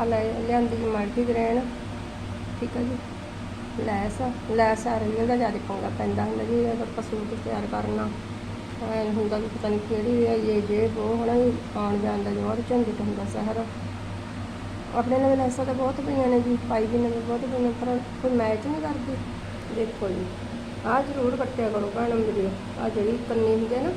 ਆਪਾਂ ਲੈ ਲਿਆਂਦੀ ਮਲਟੀ ਗ੍ਰੇਨ ਠੀਕ ਹੈ ਜੀ। ਲੈਸ ਲੈਸ ਆ ਰਹੀ ਇਹਦਾ ਜ਼ਿਆਦਾ ਪੰਗਾ ਪੈਂਦਾ ਹੁੰਦਾ ਜੀ ਅਗਰ ਆਪਾਂ ਸੂਟ ਤਿਆਰ ਕਰਨਾ। ਐਂ ਹੁੰਦਾ ਵੀ ਪਤਾ ਨਹੀਂ ਕਿਹੜੀ ਹੈ ਇਹ ਜੇ ਉਹ ਹੋਣਾ ਆਉਣ ਜਾਣ ਦਾ ਜਵਾਬ ਝੰਜਟ ਹੁੰਦਾ ਸ਼ਹਿਰ। ਆਪਣੇ ਨਵੇਂ ਲੈਸਾਂ ਤਾਂ ਬਹੁਤ ਪਈਆਂ ਨੇ ਜੀ, ਪਾਈ ਵੀ ਨਵੇਂ, ਬਹੁਤ ਪਈਆਂ ਪਰ ਕੋਈ ਮੈਚ ਨਹੀਂ ਕਰਦੀ। ਦੇਖੋ ਜੀ, ਆਹ ਜ਼ਰੂਰ ਕੱਟਿਆ ਕਰੋ ਭੈਣਾਂ ਮੇਰੀ ਆਹ ਜਿਹੜੀ ਕੰਨੀ ਹੁੰਦੀ ਹੈ ਨਾ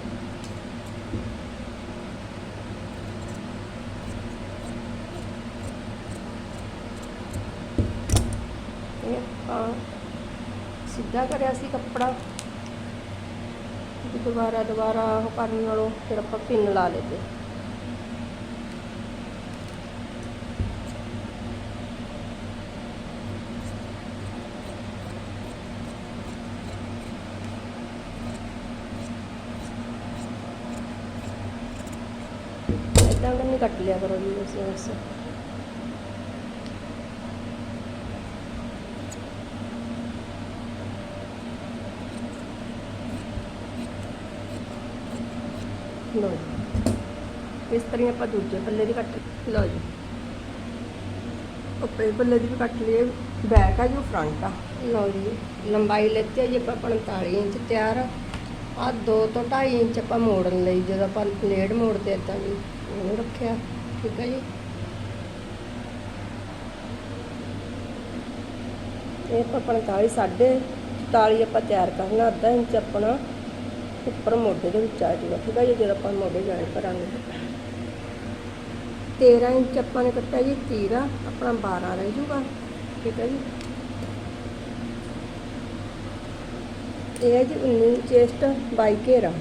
ਇਹ ਆਪਾਂ ਸਿੱਧਾ ਕਰਿਆ ਸੀ ਕੱਪੜਾ? ਦੁਬਾਰਾ ਦੁਬਾਰਾ ਉਹ ਕਰਨ ਨਾਲੋਂ ਫਿਰ ਆਪਾਂ ਪਿੰਨ ਲਾ ਲੈਂਦੇ। ਇਦਾਂ ਕਰਨੀ ਕੱਟ ਲਿਆ ਕਰੋ ਜੀ ਉਸ ਉਸ ਲਓ ਜੀ। ਇਸ ਤਰ੍ਹਾਂ ਆਪਾਂ ਦੂਜੇ ਪੱਲੇ ਦੀ ਕੱਟ ਲਓ ਜੀ। ਉੱਪਰ ਪੱਲੇ ਦੀ ਵੀ ਕੱਟ ਲਈ ਬੈਕ ਆ ਜੋ ਫਰੰਟ ਆ। ਲਓ ਜੀ ਲੰਬਾਈ ਲੈਤੀ ਹੈ ਜੀ ਆਪਾਂ 45 ਇੰਚ ਤਿਆਰ ਆ। 2 ਤੋਂ 2.5 ਇੰਚ ਆਪਾਂ ਮੋੜਨ ਲਈ ਜਦੋਂ ਆਪਾਂ ਪਲੇਟ ਮੋੜਦੇ ਇਦਾਂ ਜੀ ਉਹ ਰੱਖਿਆ। ਠੀਕ ਹੈ ਜੀ। ਇਹ ਆਪਾਂ 45 ਸਾਢੇ 44 ਆਪਾਂ ਤਿਆਰ ਕਰਨਾ ਅੱਧਾ ਇੰਚ ਆਪਣਾ। ਉੱਪਰ ਮੋਢੇ ਦੇ ਵਿੱਚ ਆ ਜਾਊਗਾ, ਠੀਕ ਹੈ ਜੀ, ਜਦੋਂ ਆਪਾਂ ਮੋਢੇ ਜੁਆਇਨ ਕਰਾਂਗੇ। 13 ਇੰਚ ਆਪਾਂ ਨੇ ਕੱਟਿਆ ਜੀ ਤੀਰਾ ਆਪਣਾ 12 ਰਹਿ ਜਾਊਗਾ, ਠੀਕ ਹੈ ਜੀ। ਇਹ ਹੈ ਜੀ 19 ਚੇਸਟ 22 ਘੇਰਾ।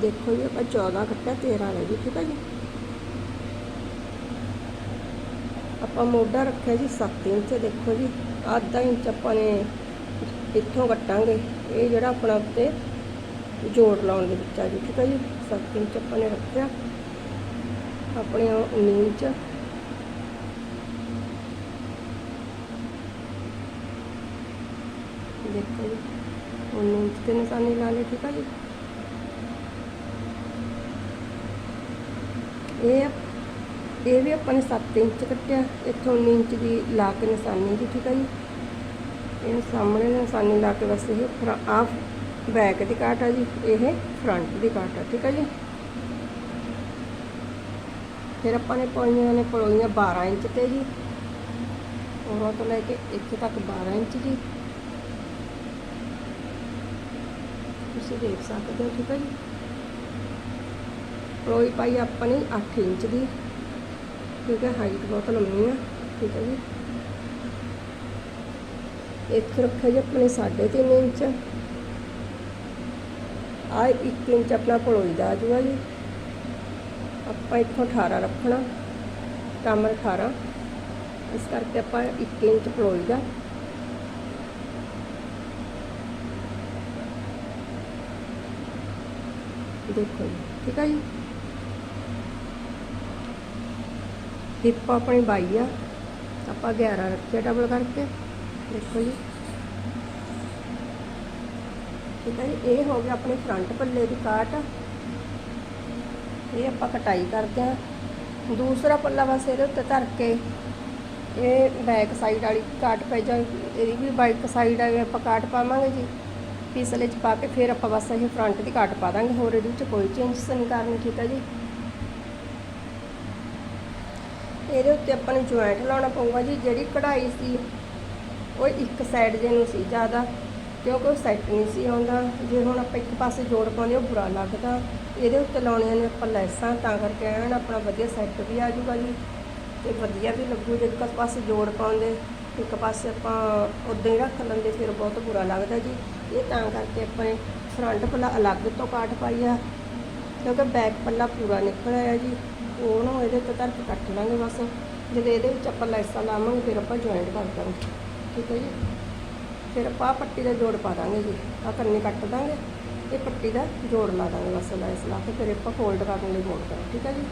ਦੇਖੋ ਜੀ, ਆਪਾਂ 14 ਕੱਟਿਆ 13 ਰਹਿ ਗਈ, ਠੀਕ ਹੈ ਜੀ। ਆਪਾਂ ਮੋਢਾ ਰੱਖਿਆ ਜੀ 7 ਇੰਚ, ਦੇਖੋ ਜੀ, ਅੱਧਾ ਇੰਚ ਆਪਾਂ ਨੇ ਇੱਥੋਂ ਕੱਟਾਂਗੇ। ਇਹ ਜਿਹੜਾ ਆਪਣਾ ਉੱਤੇ ਜੋੜ ਲਾਉਣ ਦੇ ਵਿੱਚ ਆ ਜੀ, ਠੀਕ ਹੈ ਜੀ? 7 ਇੰਚ ਆਪਾਂ ਨੇ ਰੱਖਿਆ। ਆਪਣੇ 19 ਇੰਚ। ਦੇਖੋ ਜੀ 19 ਇੰਚ ਤੇ ਨਿਸ਼ਾਨੀ ਲਾ ਲਈ, ਠੀਕ ਹੈ ਜੀ? ਇਹ ਇਹ ਵੀ ਆਪਾਂ ਨੇ 7 ਇੰਚ ਕੱਟਿਆ, ਇੱਥੋਂ 19 ਇੰਚ ਦੀ ਲਾ ਕੇ ਨਿਸ਼ਾਨੀ ਜੀ ਠੀਕ ਹੈ ਜੀ। ਇਹ ਸਾਹਮਣੇ ਨਿਸ਼ਾਨੀ ਲਾ ਕੇ ਬਸ ਇਹ ਆ ਬੈਕ ਦੀ ਕਾਟ ਆ ਜੀ, ਇਹ ਫਰੰਟ ਦੀ ਕਾਟ ਆ, ਠੀਕ ਹੈ ਜੀ। ਫਿਰ ਆਪਾਂ ਨੇ ਪਾਈਆਂ ਨੇ ਪਲੋਈਆਂ 12 ਇੰਚ ਤੇ ਜੀ, ਉਰੋਂ ਤੋਂ ਲੈ ਕੇ ਇੱਥੇ ਤੱਕ 12 ਇੰਚ ਜੀ। ਤੁਸੀਂ ਦੇਖ ਸਕਦੇ ਹੋ, ਠੀਕ ਹੈ ਜੀ। ਪਲੋਈ ਪਾਈ ਆਪਾਂ ਨੇ 8 ਇੰਚ ਦੀ। ਠੀਕ ਹੈ ਹਾਈਟ ਬਹੁਤ ਲੰਮੀ ਆ ਠੀਕ ਹੈ ਜੀ ਇੱਥੇ ਰੱਖਿਆ ਜੀ ਆਪਣੇ 3.5 ਇੰਚ ਆ 1 ਇੰਚ ਆਪਣਾ ਪਲੋਈ ਦਾ ਆ ਜੂਗਾ ਜੀ। ਆਪਾਂ ਇੱਥੋਂ 18 ਰੱਖਣਾ ਕਮਰ 18 ਇਸ ਕਰਕੇ ਆਪਾਂ 1 ਇੰਚ ਪਲੋਈ ਦਾ। ਦੇਖੋ ਜੀ, ਠੀਕ ਹੈ ਜੀ। ਹਿੱਪ ਆਪਣੀ 22 ਆ। ਆਪਾਂ 11 ਰੱਖਿਆ ਡਬਲ ਕਰਕੇ। ਦੇਖੋ ਜੀ। ਠੀਕ ਹੈ ਜੀ। ਇਹ ਹੋ ਗਿਆ ਆਪਣੇ ਫਰੰਟ ਪੱਲੇ ਦੀ ਕਾਟ। ਇਹ ਆਪਾਂ ਕਟਾਈ ਕਰਦੇ ਆ। ਦੂਸਰਾ ਪੱਲਾ ਬਸ ਇਹਦੇ ਉੱਤੇ ਧਰ ਕੇ ਇਹ ਬੈਕ ਸਾਈਡ ਵਾਲੀ ਕਾਟ ਪੈ ਜਾ ਇਹਦੀ ਵੀ ਬਾਈਕ ਸਾਈਡ ਆ ਆਪਾਂ ਕਾਟ ਪਾਵਾਂਗੇ ਜੀ। ਪਿਛਲੇ ਚ ਪਾ ਕੇ ਫਿਰ ਆਪਾਂ ਬਸ ਇਹ ਫਰੰਟ ਦੀ ਕਾਟ ਪਾ ਦਾਂਗੇ। ਹੋਰ ਇਹਦੇ ਵਿੱਚ ਕੋਈ ਚੇਂਜਸ ਨਹੀਂ ਕਰਨੀ, ਠੀਕ ਹੈ ਜੀ। ਇਹਦੇ ਉੱਤੇ ਆਪਾਂ ਨੂੰ ਜੁਆਇੰਟ ਲਾਉਣਾ ਪਊਗਾ ਜੀ, ਜਿਹੜੀ ਕਢਾਈ ਸੀ, ਉਹ ਇੱਕ ਸਾਈਡ ਜੇ ਨੂੰ ਸੀ ਜ਼ਿਆਦਾ, ਕਿਉਂਕਿ ਉਹ ਸੈੱਟ ਨਹੀਂ ਸੀ ਆਉਂਦਾ। ਜੇ ਹੁਣ ਆਪਾਂ ਇੱਕ ਪਾਸੇ ਜੋੜ ਪਾਉਂਦੇ, ਉਹ ਬੁਰਾ ਲੱਗਦਾ। ਇਹਦੇ ਉੱਤੇ ਲਾਉਣੀਆਂ ਨੇ ਆਪਾਂ ਲੈਸਾਂ, ਤਾਂ ਕਰਕੇ ਐਨ ਆਪਣਾ ਵਧੀਆ ਸੈੱਟ ਵੀ ਆ ਜਾਊਗਾ ਜੀ। ਤੇ ਵਧੀਆ ਵੀ ਲੱਗੂ, ਜੇ ਇੱਕ ਪਾਸੇ ਜੋੜ ਪਾਉਂਦੇ, ਇੱਕ ਪਾਸੇ ਆਪਾਂ ਉਦਾਂ ਹੀ ਰੱਖ ਲੈਂਦੇ, ਫਿਰ ਬਹੁਤ ਬੁਰਾ ਲੱਗਦਾ ਜੀ। ਇਹ ਤਾਂ ਕਰਕੇ ਆਪਾਂ ਫਰੰਟ ਪੱਲਾ ਅਲੱਗ ਤੋਂ ਕਾਟ ਪਾਈ ਆ ਕਿਉਂਕਿ ਬੈਕ ਪੱਲਾ ਪੂਰਾ ਨਿਕਲ ਆਇਆ ਜੀ। ਉਹਨੂੰ ਇਹਦੇ ਤੋਂ ਧਰ ਕੇ ਕੱਟ ਲਾਂਗੇ ਬਸ। ਜਦੋਂ ਇਹਦੇ ਵਿੱਚ ਆਪਾਂ ਲੈਸਾਂ ਲਾਵਾਂਗੇ, ਫਿਰ ਆਪਾਂ ਜੁਆਇੰਟ ਕਰ ਦਾਂਗੇ। ਠੀਕ ਹੈ ਜੀ? ਫਿਰ ਆਪਾਂ ਪੱਟੀ ਦਾ ਜੋੜ ਪਾ ਦਾਂਗੇ ਜੀ। ਆ ਕੰਨੇ ਕੱਟ ਦਾਂਗੇ। ਇਹ ਪੱਟੀ ਦਾ ਜੋੜ ਲਾ ਦਾਂਗੇ ਬਸ ਲੈਸ ਲਾ ਕੇ, ਫਿਰ ਆਪਾਂ ਫੋਲਡ ਕਰਨ ਲਈ ਮੋੜ ਦਾਂਗੇ। ਠੀਕ ਹੈ ਜੀ?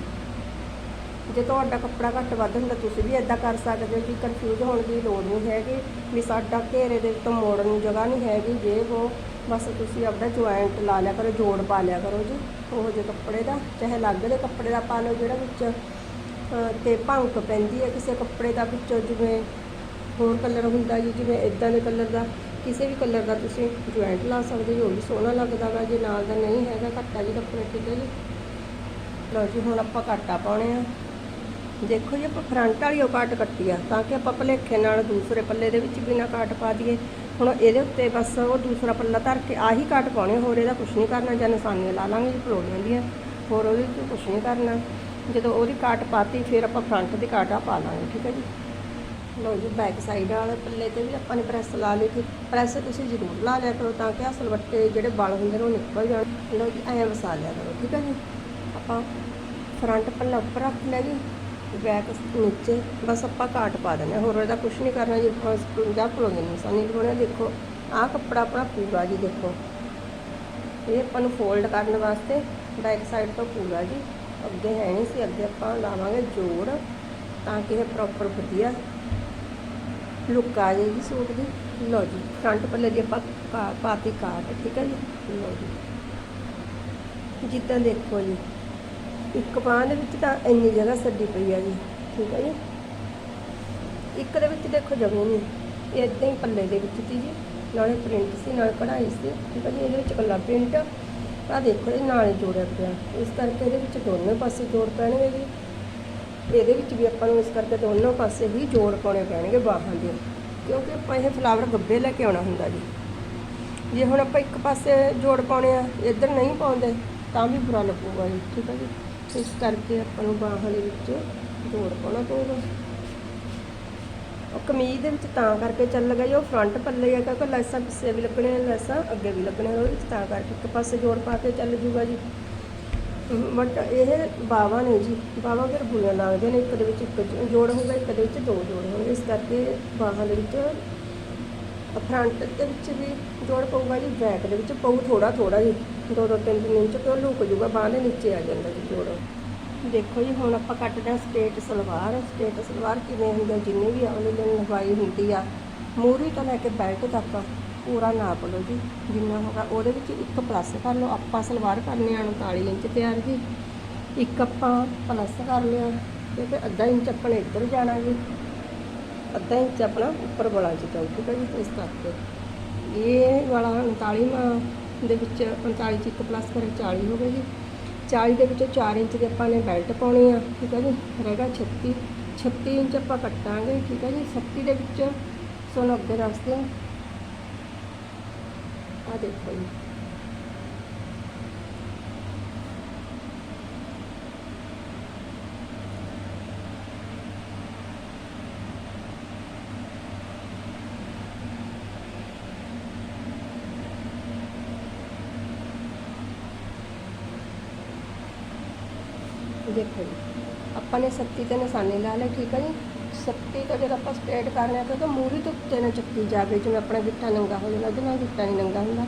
ਜੇ ਤੁਹਾਡਾ ਕੱਪੜਾ ਘੱਟ ਵੱਧ ਹੁੰਦਾ, ਤੁਸੀਂ ਵੀ ਇਦਾਂ ਕਰ ਸਕਦੇ ਹੋ ਕਿ ਕਨਫਿਊਜ਼ ਹੋਣ ਦੀ ਲੋੜ ਨਹੀਂ ਹੈਗੀ। ਵੀ ਸਾਡਾ ਘੇਰੇ ਦੇ ਤੋਂ ਮੋੜਨ ਨੂੰ ਜਗ੍ਹਾ ਨਹੀਂ ਹੈਗੀ। ਜੇ ਉਹ ਬਸ ਤੁਸੀਂ ਆਪਦਾ ਜੁਆਇੰਟ ਲਾ ਲਿਆ ਕਰੋ ਜੋੜ ਪਾ ਲਿਆ ਕਰੋ ਜੀ। ਉਹ ਜੇ ਕੱਪੜੇ ਦਾ ਚਾਹੇ ਅਲੱਗ ਦੇ ਕੱਪੜੇ ਦਾ ਪਾ ਲਓ ਜਿਹੜਾ ਵਿੱਚ ਅਹ, ਤੇ ਭੰਕ ਪੈਂਦੀ ਹੈ ਕਿਸੇ ਕੱਪੜੇ ਦਾ ਵਿੱਚੋਂ ਜਿਵੇਂ ਹੋਰ ਕਲਰ ਹੁੰਦਾ ਜੀ ਜਿਵੇਂ ਇਦਾਂ ਦੇ ਕਲਰ ਦਾ ਕਿਸੇ ਵੀ ਕਲਰ ਦਾ ਤੁਸੀਂ ਜੁਆਇੰਟ ਲਾ ਸਕਦੇ ਹੋ ਉਹ ਵੀ ਸੋਹਣਾ ਲੱਗਦਾ ਵਾ ਜੇ ਨਾਲ ਦਾ ਨਹੀਂ ਹੈਗਾ ਘੱਟਾ ਜੀ ਕੱਪੜੇ ਠੀਕ ਹੈ ਜੀ। ਲਓ ਜੀ ਹੁਣ ਆਪਾਂ ਘਾਟਾ ਪਾਉਣੇ ਆ। ਦੇਖੋ ਜੀ ਆਪਾਂ ਫਰੰਟ ਵਾਲੀ ਉਹ ਕਾਟ ਕੱਟੀ ਆ ਤਾਂ ਕਿ ਆਪਾਂ ਭਲੇਖੇ ਨਾਲ ਦੂਸਰੇ ਪੱਲੇ ਦੇ ਵਿੱਚ ਵੀ ਨਾ ਕਾਟ ਪਾ ਦਈਏ। ਹੁਣ ਇਹਦੇ ਉੱਤੇ ਬਸ ਉਹ ਦੂਸਰਾ ਪੱਲਾ ਧਰ ਕੇ ਆਹੀ ਕਾਟ ਪਾਉਣੇ, ਹੋਰ ਇਹਦਾ ਕੁਝ ਨਹੀਂ ਕਰਨਾ, ਜਾਂ ਨਿਸ਼ਾਨੀਆਂ ਲਾ ਲਾਂਗੇ ਜੀ ਪਲੋੜੀਆਂ ਦੀਆਂ, ਹੋਰ ਉਹਦੇ ਵਿੱਚ ਕੁਝ ਨਹੀਂ ਕਰਨਾ। ਜਦੋਂ ਉਹਦੀ ਕਾਟ ਪਾਤੀ, ਫਿਰ ਆਪਾਂ ਫਰੰਟ ਦੀ ਕਾਟਾ ਪਾ ਲਾਂਗੇ, ਠੀਕ ਹੈ ਜੀ? ਲਓ ਜੀ ਬੈਕ ਸਾਈਡ ਵਾਲੇ ਪੱਲੇ ਤੇ ਵੀ ਆਪਾਂ ਨੇ ਪ੍ਰੈਸ ਲਾ ਲਈ ਕਿ ਪ੍ਰੈਸ ਤੁਸੀਂ ਜ਼ਰੂਰ ਲਾ ਲਿਆ ਕਰੋ ਤਾਂ ਕਿ ਅਸਲ ਸਲਵੱਟੇ ਜਿਹੜੇ ਵਲ ਹੁੰਦੇ ਨੇ ਉਹ ਨਿਕਲ ਜਾਣ। ਲਓ ਜੀ, ਐਂ ਵਸਾ ਲਿਆ ਕਰੋ, ਠੀਕ ਹੈ ਜੀ? ਆਪਾਂ ਫਰੰਟ ਪੱਲਾ ਉੱਪਰ ਰੱਖ ਲਿਆ ਜੀ। ਬੈਕ ਨੀਚੇ, ਬਸ ਆਪਾਂ ਕਾਟ ਪਾ ਦੇਣਾ ਹੋਰ ਇਹਦਾ ਕੁਝ ਨਹੀਂ ਕਰਨਾ ਜੀ ਜਾਂ ਪਲੋਗੇ ਨਹੀਂ। ਸਾਨੀ ਲਗਾਉਣਾ ਦੇਖੋ, ਆਹ ਕੱਪੜਾ ਆਪਣਾ ਪੂਰਾ ਜੀ, ਦੇਖੋ। ਇਹ ਆਪਾਂ ਨੂੰ ਫੋਲਡ ਕਰਨ ਵਾਸਤੇ ਬੈਕ ਸਾਈਡ ਤੋਂ ਪੂਰਾ ਜੀ। ਅੱਗੇ ਹੈ ਨਹੀਂ ਸੀ, ਅੱਗੇ ਆਪਾਂ ਲਾਵਾਂਗੇ ਜੋੜ ਤਾਂ ਕਿ ਇਹ ਪ੍ਰੋਪਰ ਵਧੀਆ ਲੁੱਕ ਆ ਜਾਏਗੀ ਸੂਟ ਦੀ। ਲਓ ਜੀ ਫਰੰਟ ਪੱਲੇ ਦੀ ਆਪਾਂ ਪਾਤੀ ਕਾਟ ਠੀਕ ਹੈ ਜੀ? ਲਓ ਜੀ। ਜਿੱਦਾਂ ਦੇਖੋ ਜੀ। ਇੱਕ ਬਾਂਹ ਦੇ ਵਿੱਚ ਤਾਂ ਇੰਨੀ ਜਗ੍ਹਾ ਛੱਡੀ ਪਈ ਆ ਜੀ, ਠੀਕ ਹੈ ਜੀ। ਇੱਕ ਦੇ ਵਿੱਚ ਦੇਖੋ ਜਗ੍ਹਾ ਨਹੀਂ, ਇਹ ਇਦਾਂ ਹੀ ਪੱਲੇ ਦੇ ਵਿੱਚ ਸੀ ਜੀ, ਨਾਲੇ ਪ੍ਰਿੰਟ ਸੀ, ਨਾਲ ਕਢਾਈ ਸੀ, ਠੀਕ ਹੈ ਜੀ, ਇਹਦੇ ਵਿੱਚ ਕੱਲਾ ਪ੍ਰਿੰਟ। ਆ ਦੇਖੋ ਇਹ ਨਾਲੇ ਜੋੜਿਆ ਪਿਆ, ਇਸ ਕਰਕੇ ਇਹਦੇ ਵਿੱਚ ਦੋਨੋਂ ਪਾਸੇ ਜੋੜ ਪੈਣਗੇ ਜੀ। ਇਹਦੇ ਵਿੱਚ ਵੀ ਆਪਾਂ ਨੂੰ ਇਸ ਕਰਕੇ ਦੋਨੋਂ ਪਾਸੇ ਹੀ ਜੋੜ ਪਾਉਣੇ ਪੈਣਗੇ ਬਾਹਾਂ ਦੇ, ਕਿਉਂਕਿ ਆਪਾਂ ਇਹ ਫਲਾਵਰ ਗੱਬੇ ਲੈ ਕੇ ਆਉਣਾ ਹੁੰਦਾ ਜੀ। ਜੇ ਹੁਣ ਆਪਾਂ ਇੱਕ ਪਾਸੇ ਜੋੜ ਪਾਉਣੇ ਆ, ਇੱਧਰ ਨਹੀਂ ਪਾਉਂਦੇ, ਤਾਂ ਵੀ ਬੁਰਾ ਲੱਗੂਗਾ ਜੀ, ਠੀਕ ਹੈ ਜੀ। ਇਸ ਕਰਕੇ ਆਪਾਂ ਨੂੰ ਬਾਹਾਂ ਦੇ ਵਿੱਚ ਜੋੜ ਪਾਉਣਾ ਪਊਗਾ। ਉਹ ਕਮੀਜ਼ ਦੇ ਵਿੱਚ ਤਾਂ ਕਰਕੇ ਚੱਲ ਗਿਆ ਜੀ ਉਹ ਫਰੰਟ ਪੱਲੇ ਆ, ਕਿਉਂਕਿ ਲੈਸਾਂ ਪਿੱਛੇ ਵੀ ਲੱਗਣੇ ਨੇ ਲੈਸਾਂ ਅੱਗੇ ਵੀ ਲੱਗਣੇ ਉਹਦੇ ਵਿੱਚ ਤਾਂ ਕਰਕੇ ਇੱਕ ਪਾਸੇ ਜੋੜ ਪਾ ਕੇ ਚੱਲ ਜੂਗਾ ਜੀ। ਬਟ ਇਹ ਬਾਵਾ ਨੇ ਜੀ ਬਾਵਾ ਫਿਰ ਬੁਰੇ ਲੱਗਦੇ ਨੇ, ਇੱਕ ਦੇ ਵਿੱਚ ਇੱਕ ਜ- ਜੋੜ ਹੋਊਗਾ, ਇੱਕ ਦੇ ਵਿੱਚ ਦੋ ਜੋੜ ਹੋਣਗੇ, ਇਸ ਕਰਕੇ ਬਾਹਾਂ ਦੇ ਵਿੱਚ ਫਰੰਟ ਦੇ ਵਿੱਚ ਵੀ ਜੋੜ ਪਊਗਾ ਜੀ ਬੈਕ ਦੇ ਵਿੱਚ ਪਊ ਥੋੜਾ ਥੋੜਾ ਜੀ, ਦੋ ਦੋ, ਤਿੰਨ ਤਿੰਨ ਇੰਚ ਤੋਂ ਲੁਕ ਜੂਗਾ ਬਾਹਾਂ ਦੇ ਨੀਚੇ ਆ ਜਾਂਦਾ ਜੀ ਜੋੜ। ਦੇਖੋ ਜੀ, ਹੁਣ ਆਪਾਂ ਕੱਟਦੇ ਹਾਂ ਸਟੇਟ ਸਲਵਾਰ। ਸਟੇਟ ਸਲਵਾਰ ਕਿਵੇਂ ਹੁੰਦੀ ਆ, ਜਿੰਨੀ ਵੀ ਅਗਲੇ ਦਿਨ ਲੰਬਾਈ ਹੁੰਦੀ ਆ ਮੂਰੀ ਤੋਂ ਲੈ ਕੇ ਬੈਲਟ ਤੱਕ ਪੂਰਾ ਨਾਪ ਲਓ ਜੀ। ਜਿੰਨਾ ਹੋਗਾ ਉਹਦੇ ਵਿੱਚ ਇੱਕ ਪਲੱਸ ਕਰ ਲਓ। ਆਪਾਂ ਸਲਵਾਰ ਕਰਨੀ ਆ 39 ਇੰਚ ਤਿਆਰ ਜੀ। ਇੱਕ ਆਪਾਂ ਪਲੱਸ ਕਰ ਲਿਆ, ਤੇ ਫਿਰ ਅੱਧਾ ਇੰਚ ਆਪਣਾ ਇੱਧਰ ਜਾਣਾ ਜੀ। ਅੱਧਾ ਇੰਚ ਆਪਣਾ ਉੱਪਰ ਵਾਲਾ ਚ ਜਾਊ ਠੀਕ ਹੈ ਜੀ ਇਸ ਕਰਕੇ। ਇਹ ਵਾਲਾ 39 ਦੇ ਵਿੱਚ 39 ਚ ਇੱਕ ਪਲੱਸ ਕਰੇ 40 ਹੋ ਗਏ ਜੀ। 40 ਦੇ ਵਿੱਚੋਂ 4 ਇੰਚ ਦੇ ਆਪਾਂ ਨੇ ਬੈਲਟ ਪਾਉਣੀ ਆ, ਠੀਕ ਹੈ ਜੀ? ਰਹੇਗਾ 36 36 ਇੰਚ ਆਪਾਂ ਕੱਟਾਂਗੇ, ਠੀਕ ਹੈ ਜੀ? 37 ਦੇ ਵਿੱਚ ਸੋਨ ਅੱਗੇ ਦੱਸਦੇ ਆ ਆ ਦੇਖੋ ਜੀ। ਦੇਖੋ ਜੀ। ਆਪਾਂ ਨੇ 37 ਤੇ ਨਿਸ਼ਾਨੇ ਲਾ ਲਏ, ਠੀਕ ਹੈ ਜੀ। 37 ਤੋਂ ਜਦੋਂ ਆਪਾਂ ਸਟ੍ਰੇਟ ਕਰਨਾ ਤਾਂ ਤਾਂ ਮੂਰੀ ਤੋਂ ਉੱਤੇ ਨਾ ਚੱਕੀ ਜਾਵੇ, ਜਿਵੇਂ ਆਪਣਾ ਗਿੱਟਾ ਨੰਗਾ ਹੋ ਜਾਂਦਾ, ਉਹਦੇ ਨਾਲ ਗਿੱਟਾ ਨਹੀਂ ਨੰਗਾ ਹੁੰਦਾ।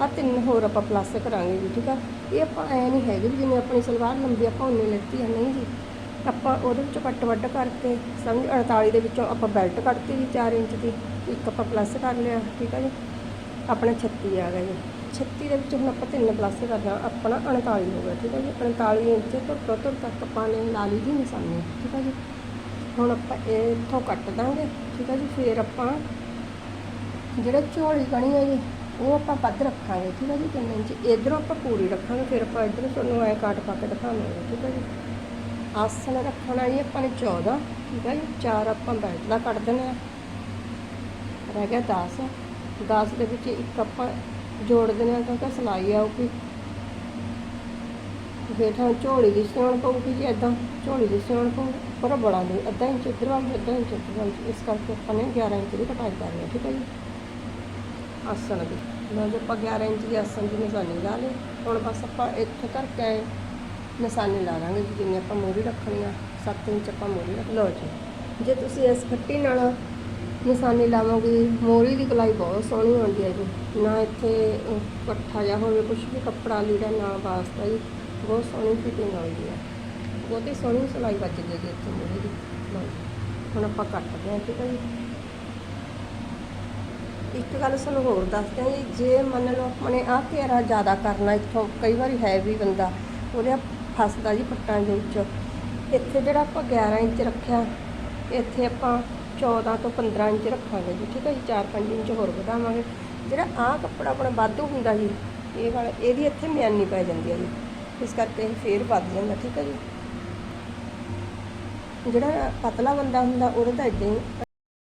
ਆ ਤਿੰਨ ਹੋਰ ਆਪਾਂ ਪਲੱਸ ਕਰਾਂਗੇ ਜੀ, ਠੀਕ ਆ। ਇਹ ਆਪਾਂ ਐ ਨਹੀਂ ਹੈਗੇ ਵੀ ਜਿਵੇਂ ਆਪਣੀ ਸਲਵਾਰ ਲੰਬੀ ਆਪਾਂ ਉਨੇ ਲੈਤੀ ਆ, ਨਹੀਂ ਜੀ। ਆਪਾਂ ਉਹਦੇ ਵਿੱਚੋਂ ਕੱਟ ਵੱਢ ਕਰਕੇ, ਸਮਝ 48 ਦੇ ਵਿੱਚੋਂ ਆਪਾਂ ਬੈਲਟ ਕੱਢਤੀ ਜੀ 4 ਇੰਚ ਦੀ, ਇੱਕ ਆਪਾਂ ਪਲੱਸ ਕਰ ਲਿਆ, ਠੀਕ ਆ ਜੀ। ਆਪਣਾ 36 ਆ ਗਿਆ ਜੀ। 36 ਦੇ ਵਿੱਚ ਹੁਣ ਆਪਾਂ ਤਿੰਨ ਪਲੱਸ ਕਰਨਾ ਆਪਣਾ 39 ਹੋ ਗਿਆ, ਠੀਕ ਹੈ ਜੀ? 39 ਇੰਚ ਤੋਂ ਟੋਟਲ ਤੱਕ ਆਪਾਂ ਨੇ ਲਾ ਲਈ ਦੀ ਨਿਸ਼ਾਨੀ, ਠੀਕ ਹੈ ਜੀ? ਹੁਣ ਆਪਾਂ ਇਹ ਇੱਥੋਂ ਕੱਟ ਦਾਂਗੇ, ਠੀਕ ਹੈ ਜੀ? ਫਿਰ ਆਪਾਂ ਜਿਹੜੇ ਝੋਲੀ ਕਣੀ ਹੈ ਜੀ, ਉਹ ਆਪਾਂ ਵੱਧ ਰੱਖਾਂਗੇ, ਠੀਕ ਹੈ ਜੀ? ਤਿੰਨ ਇੰਚ। ਇਧਰੋਂ ਆਪਾਂ ਪੂਰੀ ਰੱਖਾਂਗੇ, ਫਿਰ ਆਪਾਂ ਇਧਰੋਂ ਤੁਹਾਨੂੰ ਐ ਕਾਟ ਪਾ ਕੇ ਦਿਖਾਵਾਂਗੇ, ਠੀਕ ਹੈ ਜੀ? ਆਸਣ ਰੱਖਣਾ ਜੀ ਆਪਾਂ ਨੇ 14 ਠੀਕ ਹੈ ਜੀ? ਚਾਰ ਆਪਾਂ ਬੈਲਟ ਦਾ ਕੱਢ ਦੇਣਾ ਰਹਿ ਗਿਆ 10 10 ਦੇ ਵਿੱਚ ਇੱਕ ਆਪਾਂ ਜੋੜ ਦੇਣਾ ਕਿਉਂਕਿ ਸਿਲਾਈ ਆਊਗੀ। ਹੇਠਾਂ ਝੋਲੀ ਦੀ ਸਿਉਣ ਪਊਗੀ ਜੀ ਇਦਾਂ ਝੋਲੀ ਦੀ ਸਿਉਣ ਪਊ ਪਰ ਬੜਾ ਨਹੀਂ, ਅੱਧਾ ਇੰਚ ਇੱਧਰ ਵੱਲ, ਅੱਧਾ ਇੰਚ ਇੱਧਰ ਵੱਲ। ਇਸ ਕਰਕੇ ਆਪਾਂ ਨੇ 11 ਇੰਚ ਦੀ ਕਟਾਈ ਕਰਨੀ ਹੈ ਠੀਕ ਹੈ ਜੀ? ਆਸਣ ਦੀ। ਲਓ ਜੀ, ਆਪਾਂ 11 ਇੰਚ ਦੀ ਆਸਣ ਦੀ ਨਿਸ਼ਾਨੀ ਲਾ ਲਈ। ਹੁਣ ਬਸ ਆਪਾਂ ਇੱਥੇ ਕਰਕੇ ਨਿਸ਼ਾਨੀ ਲਾ ਲਾਂਗੇ ਜੀ, ਜਿੰਨੀ ਆਪਾਂ ਮੋਰੀ ਰੱਖਣੀ ਆ। 7 ਇੰਚ ਆਪਾਂ ਮੋਰੀ ਰੱਖ ਲਓ ਜੀ। ਜੇ ਤੁਸੀਂ ਇਸ ਫੱਟੀ ਨਾਲ ਨਿਸ਼ਾਨੀ ਲਾਵਾਂਗੇ। ਮੋਰੀ ਦੀ ਕਲਾਈ ਬਹੁਤ ਸੋਹਣੀ ਆਉਂਦੀ ਹੈ ਜੀ। ਨਾ ਇੱਥੇ ਅਹ, ਇਕੱਠਾ ਜਿਹਾ ਹੋਵੇ ਕੁਝ ਵੀ ਕੱਪੜਾ ਲੀੜਾ ਨਾ ਵਾਸਤਾ ਜੀ। ਬਹੁਤ ਸੋਹਣੀ ਫਿਟਿੰਗ ਆਉਂਦੀ ਹੈ। ਬਹੁਤੀ ਸੋਹਣੀ ਸਿਲਾਈ ਵੱਜਦੀ ਹੈ ਜੀ ਇੱਥੇ ਮੂਹਰੇ ਦੀ। ਹੁਣ ਆਪਾਂ ਕੱਟਦੇ ਹਾਂ ਠੀਕ ਹੈ ਜੀ। ਇੱਕ ਗੱਲ ਸਾਨੂੰ ਹੋਰ ਦੱਸਦੇ ਹਾਂ ਜੀ ਜੇ ਮੰਨ ਲਓ ਆਪਣੇ ਆਹ ਘੇਰਾ ਜ਼ਿਆਦਾ ਕਰਨਾ ਇੱਥੋਂ ਕਈ ਵਾਰੀ ਹੈ ਵੀ ਬੰਦਾ ਉਹਦੇ ਫਸਦਾ ਜੀ ਪੱਟਾਂ ਦੇ ਵਿੱਚ। ਇੱਥੇ ਜਿਹੜਾ ਆਪਾਂ 11 ਇੰਚ ਰੱਖਿਆ ਇੱਥੇ ਆਪਾਂ 14 ਤੋਂ 15 ਇੰਚ ਰੱਖਾਂਗੇ ਜੀ, ਠੀਕ ਹੈ ਜੀ 4-5 ਇੰਚ ਹੋਰ ਵਧਾਵਾਂਗੇ। ਜਿਹੜਾ ਆਹ ਕੱਪੜਾ ਆਪਣਾ ਵਾਧੂ ਹੁੰਦਾ ਜੀ, ਇਹ ਵਾਲਾ, ਇਹਦੀ ਇੱਥੇ ਮਿਆਨੀ ਪੈ ਜਾਂਦੀ ਹੈ ਜੀ। ਇਸ ਕਰਕੇ ਇਹ ਫੇਰ ਵੱਧ ਜਾਂਦਾ, ਠੀਕ ਹੈ ਜੀ। ਜਿਹੜਾ ਪਤਲਾ ਬੰਦਾ ਹੁੰਦਾ, ਉਹਦੇ ਤਾਂ ਇਦਾਂ ਹੀ